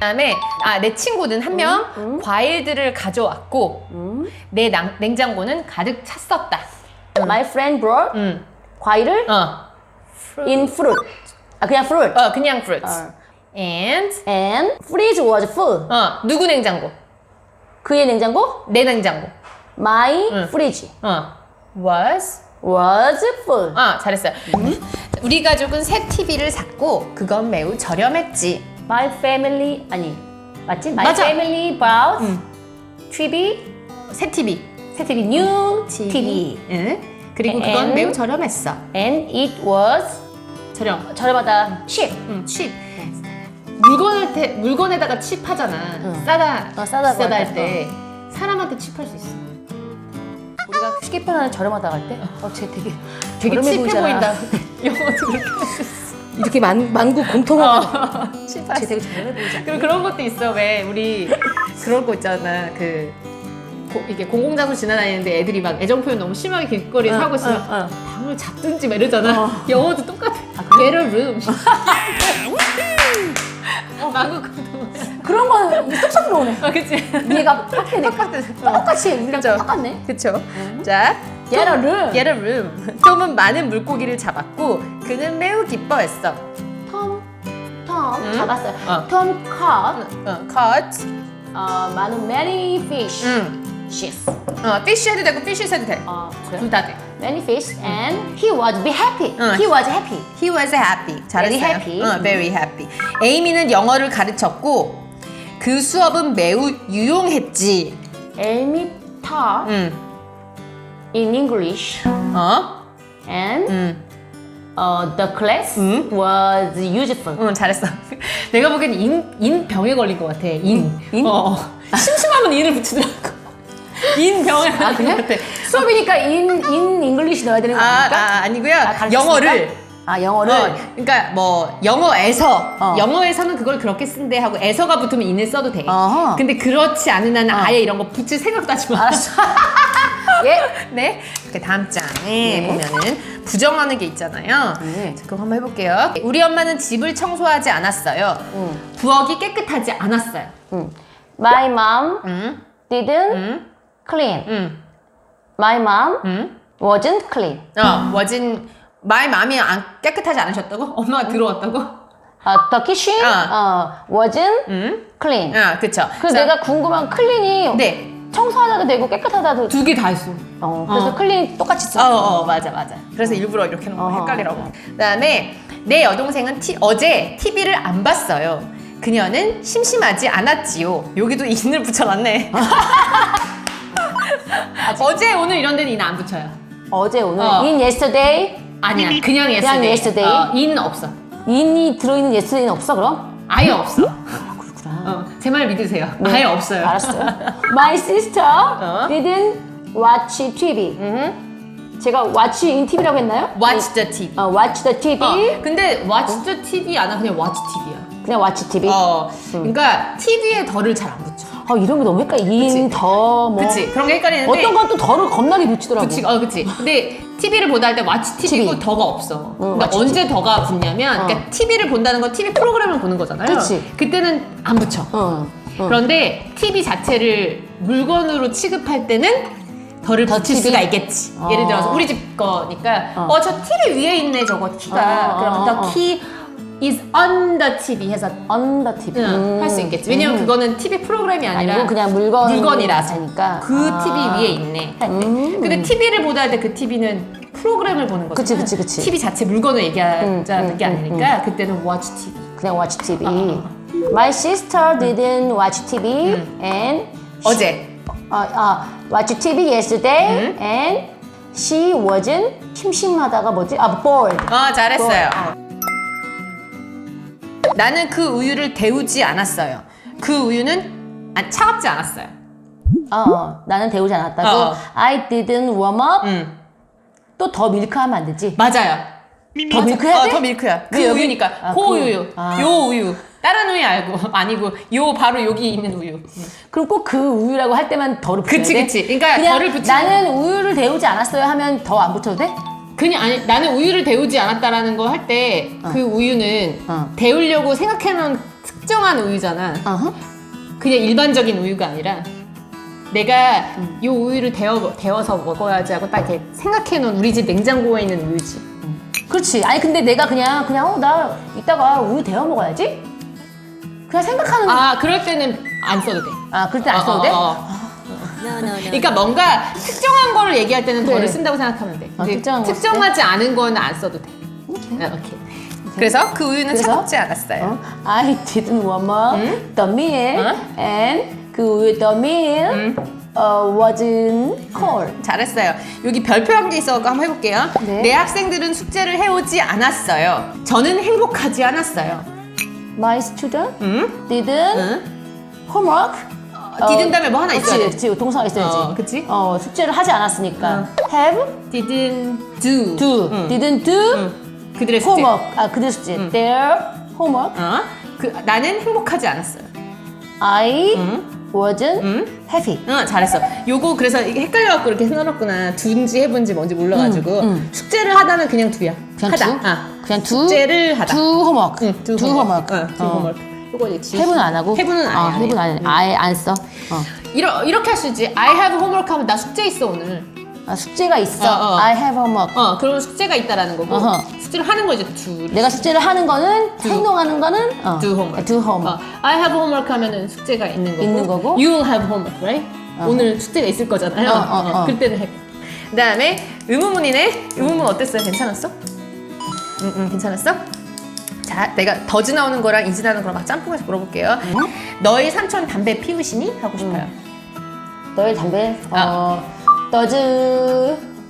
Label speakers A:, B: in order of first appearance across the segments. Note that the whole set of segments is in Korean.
A: 그다음에 아 내 친구는 한 명 과일들을 가져왔고
B: 음.
A: 내 낭- 냉장고는 가득 찼었다.
B: My friend brought
A: 음.
B: 과일을
A: 어.
B: in fruit. 아 그냥 fruit.
A: 어 그냥 fruits.
B: 어.
A: and
B: And fridge was full.
A: 어 누구 냉장고?
B: 그의 냉장고
A: 내 냉장고.
B: my
A: 응.
B: fridge
A: 어 was
B: was full.
A: 어 잘했어요. 우리 가족은 새 TV를 샀고 그건 매우 저렴했지.
B: My family 아니 맞지? My
A: 맞아.
B: family bought TV
A: 새 TV.
B: 새 TV new TV
A: 응. 그리고 그건
B: And-
A: 매우 저렴했어.
B: and it was
A: 저렴.
B: 저렴하다 cheap.
A: 응, 칩. 물건을 테, 물건에다가 칩하잖아.
B: 응.
A: 싸다.
B: 어, 싸다고
A: 비싸다 할할때 사람한테 칩할 수 있어.
B: 우리가 쉽게 표현하는 저렴하다 할 때, 어, 쟤 되게
A: 되게
B: 저렴해
A: 칩해
B: 보이잖아.
A: 보인다. 영어도 그렇게 할 수 있어.
B: 이렇게 만 만국 공통어.
A: 칩할 쟤수
B: 되게 보이지 않아?
A: 그리고 그런 것도 있어. 왜 우리 그런 거 있잖아. 그 고, 이게 공공장소 지나다니는데 애들이 막 애정 표현 너무 심하게 길거리에
B: 응,
A: 하고 있으면
B: 응, 응.
A: 방을 잡든지 막 이러잖아.
B: 어.
A: 영어도 똑같아.
B: 아,
A: Get a room. 어, 공동.
B: 그런 거는 쏙쏙 들어오네.
A: 아, 그치?
B: 얘가 팍해네.
A: 똑같아.
B: 똑같이 우리랑? 똑같네.
A: 그쵸? 자,
B: Get a room.
A: Get a room. 톰은 많은 물고기를 잡았고 그는 매우 기뻐했어.
B: 톰, 톰
A: 응?
B: 잡았어요.
A: 어.
B: 톰 caught
A: 어, caught.
B: 어, 많은 many fish.
A: 응.
B: Ships.
A: 어, fish 해도 되고 fishes 해도 돼.
B: 어, 그래?
A: 둘다 돼.
B: Many fish and he was be happy.
A: 응.
B: He was happy.
A: He was happy. 잘했어요.
B: Very happy.
A: 어, very happy. 에이미는 영어를 가르쳤고 그 수업은 매우 유용했지.
B: Amy taught
A: 응.
B: in English
A: 어?
B: And
A: 응.
B: uh, the class
A: 응.
B: was useful.
A: 응, 잘했어. 내가 보기엔 인, 인 병에 걸린 것 같아. 인.
B: 인?
A: 어. 심심하면 인을 붙이더라고. 인 병에
B: 아
A: 걸린 것
B: 그래?
A: 같아.
B: 수업이니까 in in English 넣어야 되는 거
A: 아?
B: 아
A: 아니고요.
B: 가르쳤으니까?
A: 영어를
B: 아 영어를
A: 어, 그러니까 뭐 영어에서
B: 어.
A: 영어에서는 그걸 그렇게 쓴대 하고 에서가 붙으면 인을 써도 돼.
B: 어허.
A: 근데 그렇지 않은 한은 아예 이런 거 붙일 생각도 하지 마.
B: 알았어. 예.
A: 네. 그 다음 장에
B: 네.
A: 보면은 부정하는 게 있잖아요.
B: 네.
A: 자, 그거 한번 해볼게요. 우리 엄마는 집을 청소하지 않았어요.
B: 응.
A: 부엌이 깨끗하지 않았어요.
B: 응. My mom
A: 응,
B: didn't
A: 응,
B: clean.
A: 응,
B: My mom
A: 응.
B: wasn't clean.
A: 어, 워진 마이 맘이 안 깨끗하지 않으셨다고? 엄마가 들어왔다고?
B: Uh, the kitchen
A: 어.
B: uh, wasn't
A: 응.
B: clean.
A: 아, 그쵸.
B: 그래서
A: 자,
B: 내가 궁금한 클린이
A: 네.
B: 청소하다도 되고 깨끗하다도
A: 두 개 다 했어.
B: 어, 그래서
A: 어.
B: 클린이 똑같이
A: 어,
B: 써.
A: 어, 맞아, 맞아. 그래서 일부러 이렇게 놓고
B: 어허.
A: 헷갈리라고. 그다음에 내 여동생은 티, 어제 TV를 안 봤어요. 그녀는 심심하지 않았지요. 여기도 인을 붙여놨네. 어제 오늘 이런 데는 인 안 붙여요.
B: 어제 오늘
A: 어.
B: in yesterday
A: 아니야, 그냥 yesterday.
B: 그냥 yesterday?
A: 어, 인 없어.
B: in이 들어있는 yesterday는 없어 그럼?
A: 아예 없어.
B: 아.
A: 어, 제말 믿으세요. 아예 없어요.
B: 알았어요. My sister
A: 어?
B: didn't watch TV. 제가 watch in TV라고 했나요?
A: Watch the TV.
B: 어, watch the TV.
A: 어, 근데 watch the TV 안 하고 그냥 watch TV야.
B: 그냥 watch TV. 어,
A: 어, 그러니까 TV에 덜을 잘 안 붙여.
B: 이런 게 너무 헷갈려. in,
A: 그치.
B: 더, 뭐.
A: 그치? 그런 게 헷갈리는데.
B: 어떤 건 또 덜을 겁나게 붙이더라고.
A: 그치, 어, 그치. 근데 TV를 보다 할 때 왓치 TV고
B: TV.
A: 더가 없어. 그러니까
B: 왓치
A: 언제 더가 붙냐면,
B: 어.
A: 그러니까 TV를 본다는 건 TV 프로그램을 보는 거잖아요.
B: 그치.
A: 그때는 안 붙여.
B: 어. 어.
A: 그런데 TV 자체를 물건으로 취급할 때는 덜을
B: 더
A: 붙일
B: TV?
A: 수가 있겠지.
B: 어.
A: 예를 들어서 우리 집 거니까,
B: 어.
A: 어, 저 TV 위에 있네, 저거 키가.
B: 어, 어,
A: 그러면
B: 어, 어.
A: Is on the TV 해서
B: on the TV.
A: 할 수 있겠지. 왜냐면 그거는 TV 프로그램이 아니라
B: 아니고 그냥 물건
A: 물건이라서
B: 하니까.
A: 그
B: 아.
A: TV 위에 있네. 할 때.
B: 음.
A: 근데 TV를 보다 할 때 그 TV는 프로그램을 보는 거잖아.
B: 그치, 그치, 그치.
A: TV 자체 물건을 얘기하자는
B: 음,
A: 게
B: 음,
A: 아니니까 그때는 watch TV.
B: 그냥 watch TV.
A: 어.
B: My sister didn't watch TV and
A: 어제.
B: 어, 어, watch TV yesterday and she wasn't 심심하다가 뭐지? 아 bored.
A: 어 잘했어요. 나는 그 우유를 데우지 않았어요. 그 우유는 아, 차갑지 않았어요.
B: 어, 어, 나는 데우지 않았다고.
A: 어.
B: I didn't warm up.
A: 응.
B: 또더 밀크하면 안 되지.
A: 맞아요.
B: 더 밀크해야
A: 어,
B: 돼?
A: 더 밀크야.
B: 그왜 여기-
A: 우유니까.
B: 아,
A: 그
B: 그-
A: 우유.
B: 아.
A: 요 우유. 다른 우유 알고 아니고 요 바로 여기 있는 우유.
B: 그럼 꼭 그 우유라고 할 때만 덜을 붙여야
A: 그치,
B: 돼?
A: 그치. 그러니까 덜을 붙이는
B: 나는 우유를 데우지 않았어요 하면 더 안 붙여도 돼?
A: 그냥 아니 나는 우유를 데우지 않았다라는 거 할 때그 우유는
B: 어.
A: 데우려고 생각해놓은 특정한 우유잖아.
B: 어허.
A: 그냥 일반적인 우유가 아니라 내가
B: 음.
A: 이 우유를 데워, 데워서 먹어야지 하고 딱 이렇게 생각해놓은 우리 집 냉장고에 있는 우유지.
B: 그렇지. 아니 근데 내가 그냥 그냥 어 나 이따가 우유 데워 먹어야지. 그냥 생각하는. 아,
A: 아 그럴 때는 안 써도 돼.
B: 그럴 때 안 써도 돼?
A: 어, 어, 어. 그러니까 뭔가 특정한 거를 얘기할 때는
B: 그래.
A: 덜을 쓴다고 생각하면 돼.
B: 아, 특정한 거
A: 특정하지 않은 거는 안 써도 돼. 아, 오케이. 그래서 그 우유는
B: 그래서?
A: 차갑지 않았어요.
B: 어? I didn't warm up the milk
A: 어?
B: and 그 우유 the milk uh, wasn't cold.
A: 잘했어요. 여기 별표한 게 있어 한번 해볼게요.
B: 네.
A: 내 학생들은 숙제를 해오지 않았어요. 저는 행복하지 않았어요.
B: My student
A: 응?
B: didn't
A: 응?
B: homework.
A: Didn't 다음에 뭐 하나 있어야 돼.
B: 그치, 동사가 있어야지.
A: 어, 그치?
B: 어, 숙제를 하지 않았으니까. Have,
A: Didn't do.
B: do,
A: 응.
B: didn't do
A: 응. 그들의 숙제.
B: homework. 아, 그들 숙제. Their homework.
A: 어? 그 나는 행복하지 않았어요.
B: I
A: 응?
B: wasn't
A: 응?
B: happy.
A: 응, 잘했어. 요거 그래서 이게 헷갈려갖고 이렇게 해놓았구나. 두인지 해본지 뭔지 몰라가지고
B: 응, 응.
A: 숙제를 하다는 그냥 두야.
B: 그냥
A: 하다.
B: 두?
A: 아.
B: 그냥 두.
A: 숙제를 하다.
B: do homework.
A: 응, 두
B: homework.
A: 응, 두
B: 어.
A: homework. 요거 이제 지.
B: 해부는 안 하고?
A: 해부는 안
B: 어,
A: 해, 안 해.
B: 해부는 안 해. 아예 안 써. 어.
A: 이러, 이렇게 할 수 있지. I have homework 하면 나 숙제 있어 오늘.
B: 아, 숙제가 있어.
A: 어, 어.
B: I have homework.
A: 어, 그러면 숙제가 있다라는 거고
B: 어허.
A: 숙제를 하는 거 이제 두.
B: 내가 숙제를 하는 거는 행동하는 거는 어.
A: do homework.
B: do homework.
A: 어, I have homework 하면은 숙제가 있는 거고.
B: 있는 거고.
A: You have homework, right? 오늘 숙제가 있을 거잖아요.
B: 어, 어, 어.
A: 그때는 해. 그다음에 의문문이네. 의문문 어땠어요? 괜찮았어? 응, 응, 괜찮았어? 자, 내가 더 지 나오는 거랑 인지 나오는 거랑 막 짬뽕해서 물어볼게요. 너희 삼촌 담배 피우시니? 하고 싶어요.
B: 너의 담배
A: 아.
B: 어 does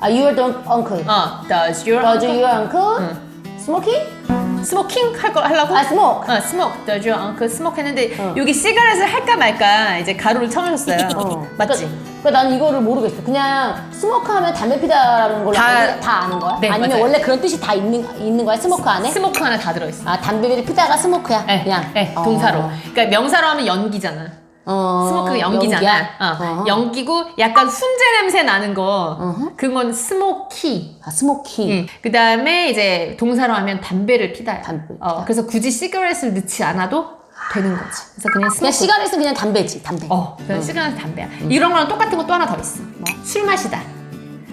B: 아 your don- uncle
A: 어, does your
B: does
A: uncle
B: your uncle
A: 응.
B: smoking?
A: 스모킹 할 거 하려고?
B: 아 smoke
A: 어, 스모크. does your uncle smoke 했는데
B: 어.
A: 여기 시가렛을 할까 말까 이제 가로를 쳐주셨어요.
B: 어.
A: 맞지?
B: 그러니까 나는 이거를 모르겠어. 그냥 스모크 하면 담배 피다라는 걸로
A: 다-
B: 알고 다 아는 거야?
A: 네,
B: 아니면
A: 맞아요.
B: 원래 그런 뜻이 다 있는 있는 거야? 스모크 안에?
A: 스모크 하나 다 들어있어.
B: 아 담배를 피다가 스모크야.
A: 네,
B: 그냥.
A: 네,
B: 어.
A: 동사로. 그러니까 명사로 하면 연기잖아.
B: 어.
A: 스모크 연기잖아.
B: 연기야?
A: 어,
B: 어허.
A: 연기고 약간 훈제 냄새 나는 거.
B: 어허.
A: 그건 스모키.
B: 아 스모키.
A: 응. 그 다음에 이제 동사로 하면 담배를 피다요.
B: 담배
A: 어, 그래서 굳이 시가렛을 넣지 않아도 되는 거지. 그래서 그냥.
B: 그냥 시간에서 그냥 담배지 담배.
A: 어, 그냥 시간에서 담배야. 이런 거랑 똑같은 거 또 하나 더 있어.
B: 뭐?
A: 술 마시다.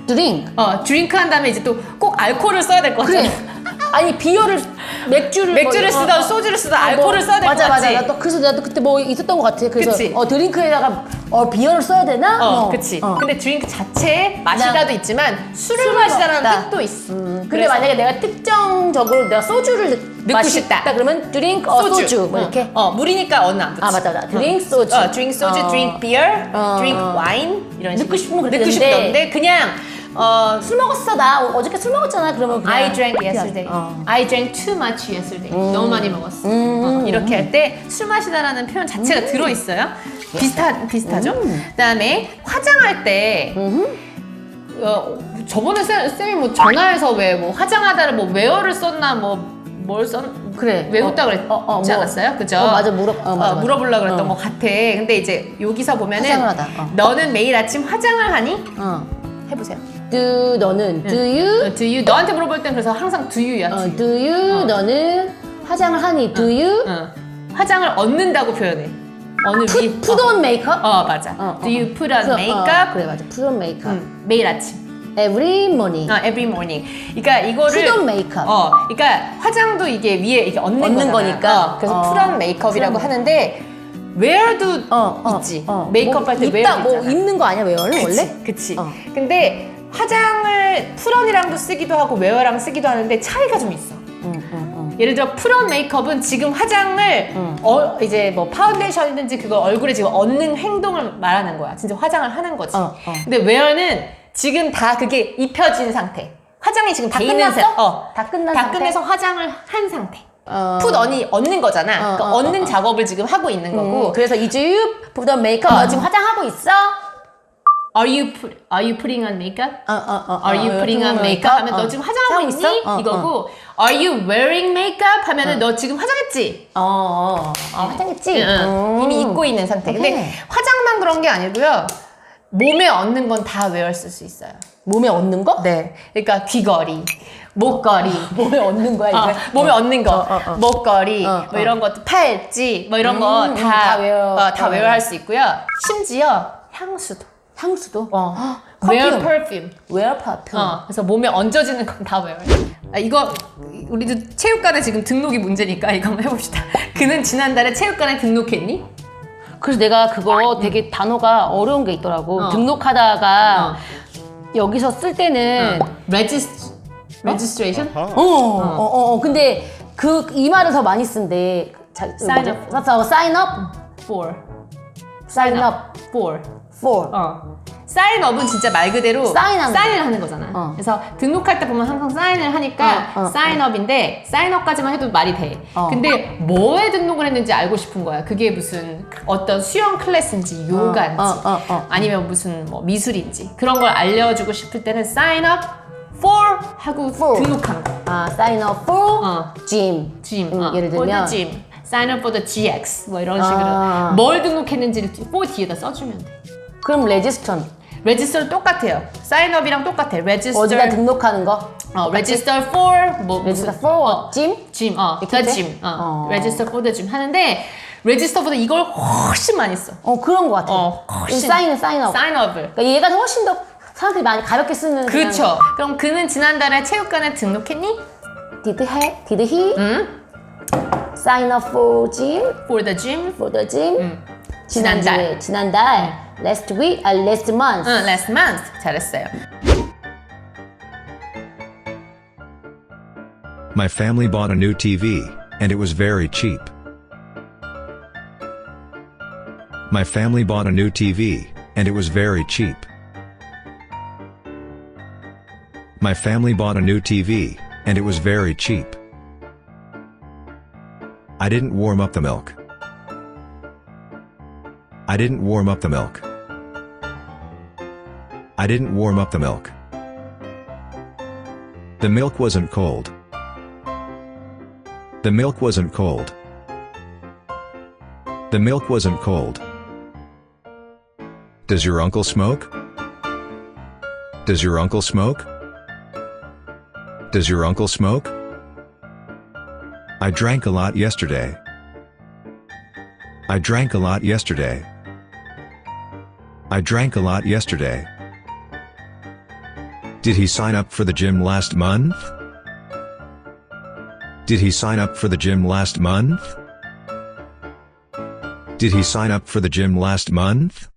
B: 드링.
A: 어, 드링크 한 다음에 이제 또 꼭 알코올을 써야 될 것 같아.
B: 그래. 아니 비어를 맥주를
A: 맥주를
B: 뭐-
A: 쓰다
B: 어, 어.
A: 소주를 쓰다
B: 아,
A: 알코올을
B: 뭐,
A: 써야 될 것
B: 맞아
A: 같지.
B: 맞아 나도 그래서 나도 그때 뭐 있었던 것 같아 그래서
A: 그치.
B: 어 드링크에다가 어 비어를 써야 되나
A: 어,
B: 어,
A: 그치.
B: 어.
A: 근데 드링크 자체에 마시다도 있지만 술을,
B: 술을
A: 마시다라는
B: 먹다.
A: 뜻도 있어.
B: 근데
A: 그래서
B: 만약에 내가 특정적으로 내가 소주를 넣-
A: 넣고 싶다.
B: 그러면 드링크 어, 소주, 뭐
A: 어,
B: 이렇게
A: 어, 물이니까 어는 안 붙지.
B: 아, 맞다, 맞다. 드링크
A: 어.
B: 소주.
A: 어, 드링크 소주,
B: 어.
A: 드링크 비어,
B: 어.
A: 드링크 와인 이런
B: 넣고
A: 식으로.
B: 싶으면 그렇게
A: 넣고
B: 되는데.
A: 싶던데 그냥 어,
B: 술 먹었어 나 어저께 술 먹었잖아 그러면 그냥
A: I drank yesterday.
B: 어.
A: I drank too much yesterday. 너무 많이 먹었어.
B: 음.
A: 어, 이렇게 할 때 술 마시다라는 표현 자체가 들어 있어요. 비슷하 비슷하죠. 그다음에 화장할 때 어, 저번에 쌤, 쌤이 뭐 전화해서 왜 뭐 화장하다를 뭐 웨어를 썼나 뭐 뭘 썼?
B: 그래.
A: 외웠다
B: 어,
A: 그랬지
B: 어, 어, 뭐.
A: 않았어요? 그죠?
B: 어, 맞아, 물어- 어, 맞아, 맞아.
A: 물어보려고 그랬던
B: 어.
A: 것 같아. 근데 이제 여기서 보면은
B: 화장을 하다, 어.
A: 너는 매일 아침 화장을 하니?
B: 어.
A: 해보세요.
B: Do 너는 do you
A: 어, do you 너한테 물어볼 땐 그래서 항상 do you야.
B: 어,
A: do you.
B: do you 너는 화장을 하니 do you
A: 어. 화장을 얻는다고 표현해. 어느 위?
B: put, put on makeup
A: 어, 어, 맞아.
B: 어,
A: Do you put on
B: 그래서,
A: makeup?
B: 어, 그래 맞아 put on makeup
A: 음, 매일 아침.
B: every morning
A: 어, every morning. 그러니까 이거를
B: put on makeup
A: 어, 그러니까 화장도 이게 위에 이게 얻는,
B: 얻는. 거니까.
A: 어, 그래서
B: 어.
A: put on makeup이라고 하는데 where도
B: 어, 어,
A: 있지.
B: 어.
A: 메이크업
B: 뭐
A: 할 때
B: 입다,
A: where
B: 뭐
A: 있잖아.
B: 입는 거 아니야 웨어는 원래?
A: 그치.
B: 어.
A: 근데 화장을 풀온이랑도 쓰기도 하고 웨어랑 쓰기도 하는데 차이가 좀 있어. 예를 들어 풀온 메이크업은 지금 화장을
B: 응.
A: 어, 이제 뭐 파운데이션이든지 그거 얼굴에 지금 얻는 행동을 말하는 거야. 진짜 화장을 하는 거지.
B: 어, 어.
A: 근데 웨어는 지금 다 그게 입혀진 상태. 화장이 지금
B: 다 끝났어?
A: 상- 어.
B: 다 끝난
A: 다
B: 상태?
A: 끝내서 화장을 한 상태.
B: 어.
A: 풋 언이 얻는 거잖아.
B: 어,
A: 그러니까
B: 어,
A: 얻는
B: 어, 어.
A: 작업을 지금 하고 있는 거고.
B: 음, 그래서 you put on makeup
A: 어.
B: 너 지금 화장하고 있어?
A: Are you put, Are you putting on makeup?
B: 어, 어, 어,
A: Are you
B: 어,
A: putting on
B: 어,
A: makeup? 하면
B: 어.
A: 너 지금 화장하고
B: 하고? 있어? 어,
A: 이거고 Are you wearing makeup? 하면은 너 지금 화장했지?
B: 어, 어, 어, 화장했지?
A: 응,
B: 음.
A: 이미 입고 있는 상태. 근데
B: 오케이.
A: 화장만 그런 게 아니고요. 몸에 얻는 건 다 웨어 쓸수 있어요.
B: 몸에 얻는 거?
A: 네. 그러니까 귀걸이, 목걸이,
B: 몸에 얻는 거야,
A: 어,
B: 이제?
A: 몸에 얻는 거,
B: 어, 어, 어.
A: 목걸이,
B: 어,
A: 뭐
B: 어.
A: 이런 것도 팔찌, 뭐 이런
B: 음,
A: 거
B: 음, 다다 외워.
A: 어, 다
B: 어.
A: 외워할 수 있고요. 심지어 향수도.
B: 향수도?
A: 어.
B: 퍼퓸.
A: Wear perfume.
B: 어,
A: 그래서 몸에 얹어지는 건 다 외워요. 아, 이거 우리도 체육관에 지금 등록이 문제니까 이거 한번 해봅시다. 그는 지난달에 체육관에 등록했니?
B: 그래서 내가 그거 되게 단어가 어려운 게 있더라고.
A: 어.
B: 등록하다가
A: 어.
B: 여기서 쓸 때는
A: Regist, registration?
B: 어, 어, 어, 어. 근데 그 이 말을 더 많이 쓴대. 자,
A: Sign up.
B: sign up.
A: For.
B: sign up
A: For.
B: For.
A: 어. 사인업은 진짜 말 그대로
B: 사인하는
A: 사인을 하는 거잖아.
B: 어.
A: 그래서 등록할 때 보면 항상 사인을 하니까
B: 어, 어,
A: 사인업인데 사인업까지만 해도 말이 돼.
B: 어.
A: 근데 뭐에 등록을 했는지 알고 싶은 거야. 그게 무슨 어떤 수영 클래스인지 요가인지
B: 어, 어, 어.
A: 아니면 무슨 뭐 미술인지 그런 걸 알려주고 싶을 때는 sign up for 하고
B: For.
A: 등록하는 거.
B: 아, sign up for
A: 어.
B: gym.
A: gym.
B: 음,
A: 어,
B: 예를
A: for the
B: 들면
A: gym. sign up for the GX 뭐 이런 식으로
B: 아.
A: 뭘 등록했는지를 for 뒤에다 써주면 돼.
B: 그럼 레지스턴.
A: 레지스터 똑같아요. 사인업이랑 똑같아. 레지스터
B: 어디다 등록하는 거?
A: 어, register for 뭐
B: 레지스터
A: 무슨-
B: for
A: 어,
B: gym?
A: gym, 어,
B: 이렇게
A: the gym, 어,
B: 어.
A: register for the gym 하는데 register보다 이걸 훨씬 많이 써.
B: 어, 그런 거 같아.
A: 어, 훨씬.
B: 사인은 사인업.
A: 사인업을.
B: 그러니까 얘가 훨씬 더 사람들이 많이 가볍게 쓰는. 그냥
A: 그렇죠. 그럼 그는 지난달에 체육관에 등록했니?
B: Did he? Did he
A: 응?
B: sign up for gym?
A: For the gym?
B: For the gym?
A: 응.
B: 지난달.
A: 지난달.
B: 지난달. Last week? 아, last month.
A: 응, last month. 잘했어요.
C: My family bought a new TV, and it was very cheap. My family bought a new TV, and it was very cheap. My family bought a new TV, and it was very cheap. I didn't warm up the milk. I didn't warm up the milk. I didn't warm up the milk. The milk wasn't cold. The milk wasn't cold. The milk wasn't cold. Does your uncle smoke? Does your uncle smoke? Does your uncle smoke? I drank a lot yesterday. I drank a lot yesterday. I drank a lot yesterday. Did he sign up for the gym last month? Did he sign up for the gym last month? Did he sign up for the gym last month?